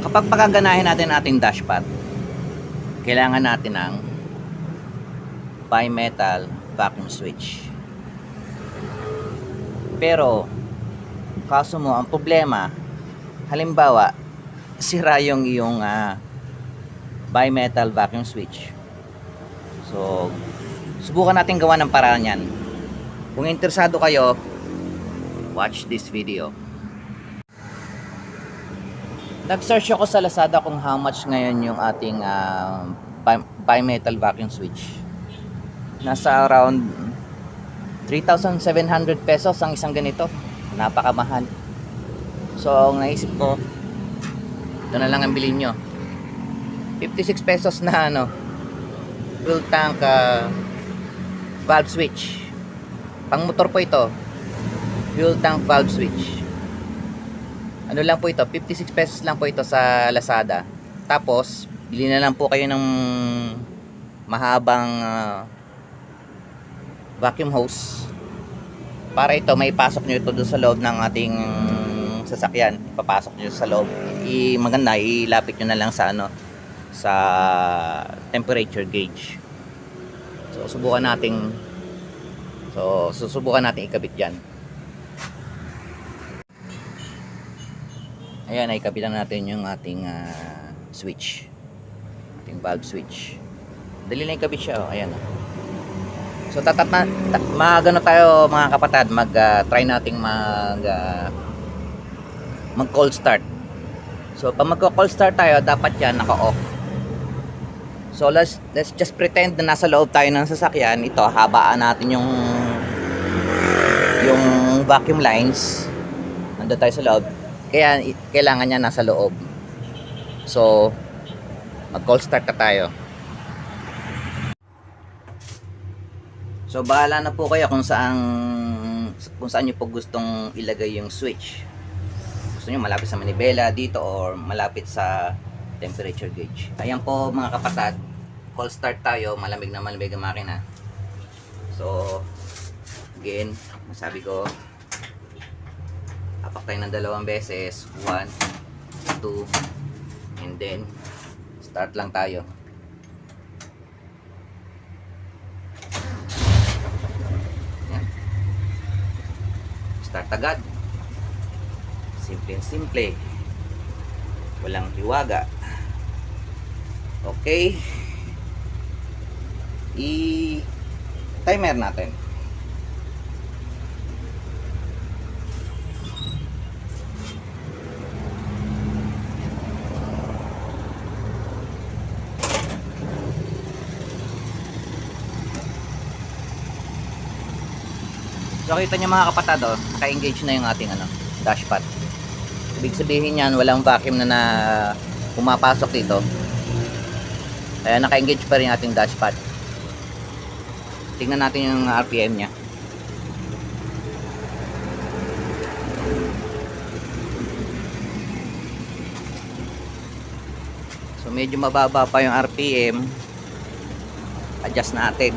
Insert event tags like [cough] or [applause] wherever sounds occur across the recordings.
kapag pagaganahin natin ating dashpad, kailangan natin ng bimetal vacuum switch. Pero, kaso mo, ang problema, halimbawa, [laughs] sira yung iyong ah, bimetal vacuum switch. So, subukan natin gawa ng paraan yan. Kung interesado kayo, watch this video. Nag-search ako sa Lazada kung how much ngayon yung ating ah, bi- bimetal vacuum switch. Nasa around 3,700 pesos ang isang ganito. Napakamahal. So, ang naisip ko, ito na lang ang bilhin nyo. 56 pesos na ano, fuel tank ah, valve switch. Pang motor po ito. Fuel tank valve switch. Ano lang po ito, 56 pesos lang po ito sa Lazada. Tapos, bili na lang po kayo ng mahabang ah, vacuum hose. Para ito may pasok nyo ito doon sa loob ng ating sasakyan. Papasok nyo sa loob. I maganda ilapit nyo na lang sa ano sa temperature gauge. So subukan nating so susubukan natin ikabit yan ayan naikabitan natin yung ating ah, switch ating valve switch dali lang ikabit siya oh. ayan oh. So tatat na ta, magano tayo mga kapatid, mag ah, try nating mag ah, mag call start. So pag mag call start tayo, dapat 'yan naka-off. So let's let's just pretend na nasa loob tayo ng sasakyan. Ito habaan natin yung yung vacuum lines. Nandun tayo sa loob. Kaya kailangan niya nasa loob. So mag call start na tayo. So bahala na po kayo kung saan kung saan niyo po gustong ilagay yung switch. Gusto niyo malapit sa manibela dito or malapit sa temperature gauge. Ayan po mga kapatid, call start tayo, malamig na malamig ang makina. So again, masabi ko apak tayo ng dalawang beses, 1 2 and then start lang tayo. Yan. Start agad. Simple simple. Walang hiwaga. Okay. I timer natin. So kita niyo mga kapatid, oh, naka-engage na yung ating ano, dashpad. Ibig sabihin niyan, walang vacuum na na pumapasok dito. Kaya naka-engage pa rin yung ating dashpad. Tingnan natin yung RPM niya. So medyo mababa pa yung RPM. Adjust natin.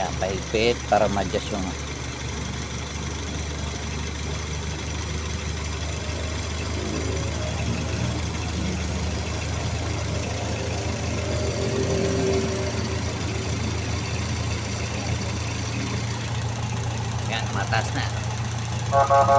Yan, pahigpit para ma-adjust yung Yan, mataas na. Yan, tama na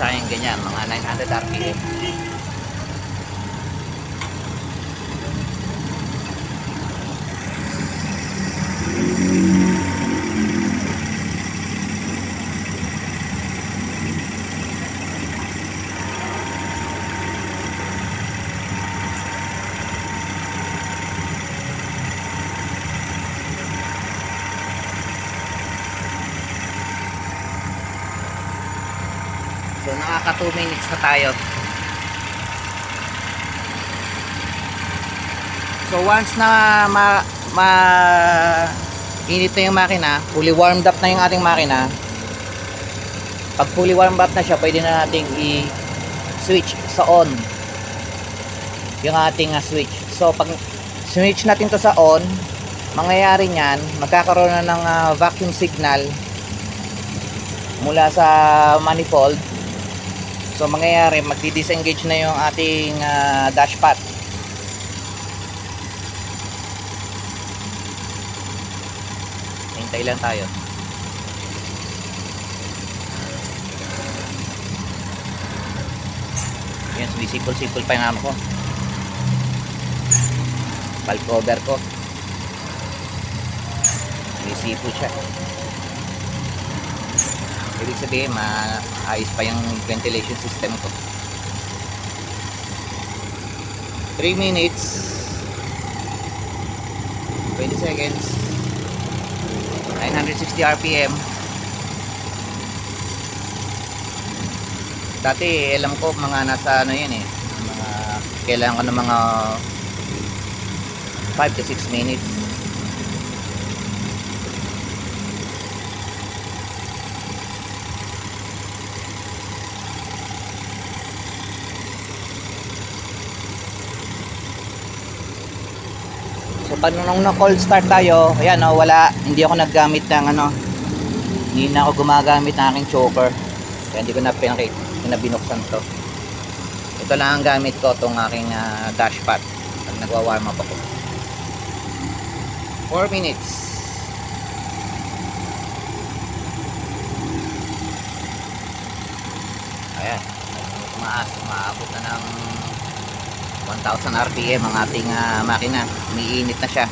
sa akin ganyan, mga 900 RPM. So nakaka 2 minutes na tayo. So once na ma, ma init na yung makina, fully warmed up na yung ating makina. Pag fully warmed up na siya, pwede na nating i-switch sa on yung ating ah, switch. So pag switch natin to sa on, mangyayari niyan, magkakaroon na ng ah, vacuum signal mula sa manifold. So mangyayari, magdi-disengage na yung ating ah, dashpot. Hintay lang tayo. Yan, sumisipol-sipol pa yung ano ko. Valve cover ko. Sumisipol siya. Ibig sabihin, maayos pa yung ventilation system ko. 3 minutes. 20 seconds. 960 RPM dati alam ko mga nasa ano yan eh. Mga kailangan ko ng mga 5 to 6 minutes pag na cold start tayo, ayan oh, wala, hindi ako naggamit ng ano, hindi na ako gumagamit ng aking choker. Kaya hindi ko na pinakit, binuksan to. Ito lang ang gamit ko, tong aking ah, dashpot pag nagwa-warm up ako. 4 minutes. Ayan, tumaas, umaabot na ng 1,000 RPM ang ating ah, makina. Umiinit na siya.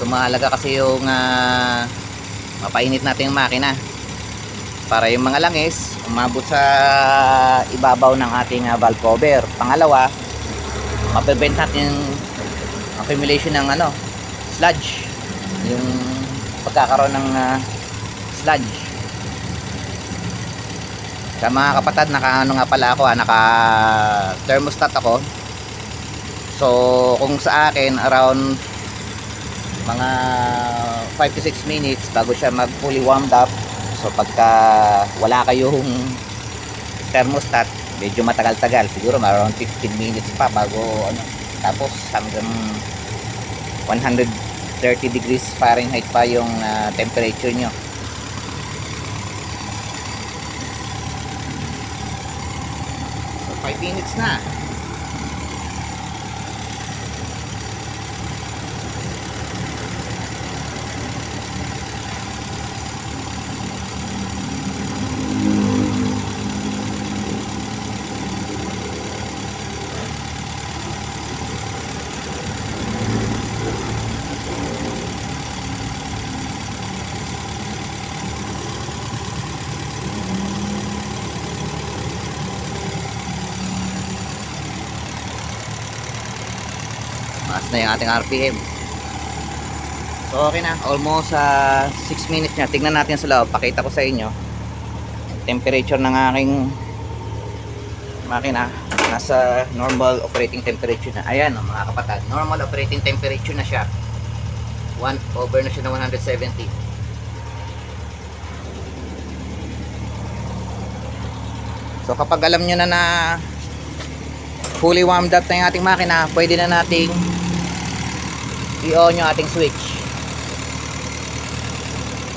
Tumahalaga kasi yung ah, mapainit natin yung makina. Para yung mga langis umabot sa ibabaw ng ating ah, valve cover. Pangalawa, maprevent natin yung accumulation ng ano, sludge. Yung pagkakaroon ng ah, sludge. Sa mga kapatid, naka ano nga pala ako, ah, naka thermostat ako. So, kung sa akin around mga 5 to 6 minutes bago siya mag fully warmed up. So, pagka wala kayong thermostat, medyo matagal-tagal. Siguro around 15 minutes pa bago ano, tapos hanggang 130 degrees Fahrenheit pa yung ah, temperature nyo. So, 5 minutes na. Maas na yung ating RPM. So okay na, almost sa 6 minutes na. Tingnan natin sa loob, pakita ko sa inyo. Temperature ng aking makina nasa normal operating temperature na. Ayan oh, mga kapatid, normal operating temperature na siya. 1 over na siya ng 170. So kapag alam nyo na na fully warmed up na yung ating makina, pwede na nating i-on yung ating switch.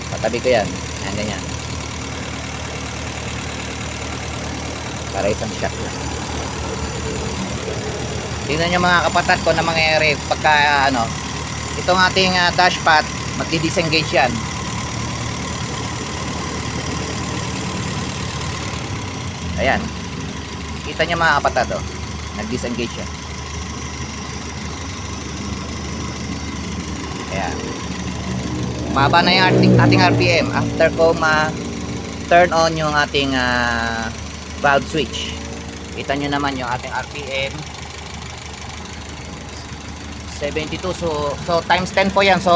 Patabi ko yan. Ayan, ganyan. Para isang shot lang. Tingnan nyo mga kapatid ko na mangyayari pagka ano, itong ating uh, dashpot, magdi-disengage yan. Ayan. Kita nyo mga kapatid oh nag-disengage siya. Ayan. Maba na yung ating, ating RPM. After ko ma-turn on yung ating uh, valve switch. Kita nyo naman yung ating RPM. 72. So, so times 10 po yan. So,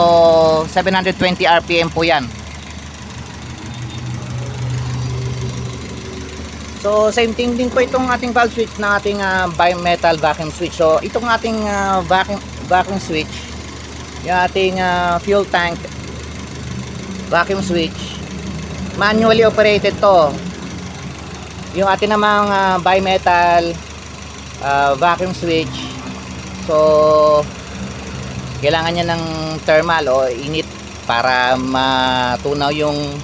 720 RPM po yan. So, same thing din po itong ating valve switch na ating uh, bimetal vacuum switch. So, itong ating uh, vacuum, vacuum switch yung ating ah, fuel tank vacuum switch, manually operated to. Yung ating namang ah, bimetal ah, vacuum switch. So kailangan niya ng thermal o init para matunaw yung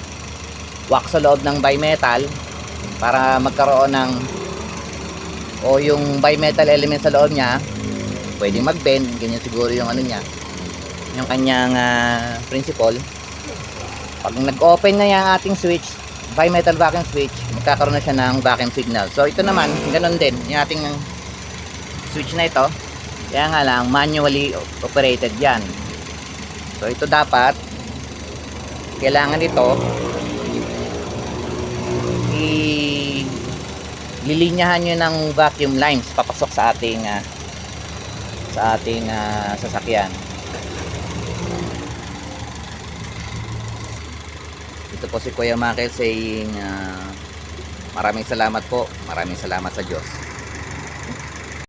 wax sa loob ng bimetal para magkaroon ng o yung bimetal element sa loob niya pwedeng mag-bend ganyan siguro yung ano niya yung kanyang ah, principle pag nag-open na yung ating switch bimetal vacuum switch magkakaroon na siya ng vacuum signal. So ito naman ganun din yung ating switch na ito. Kaya nga lang manually operated yan. So ito dapat kailangan ito i lilinyahan nyo ng vacuum lines papasok sa ating ah, sa ating ah, sasakyan po si Kuya Michael saying ah, maraming salamat po. Maraming salamat sa Diyos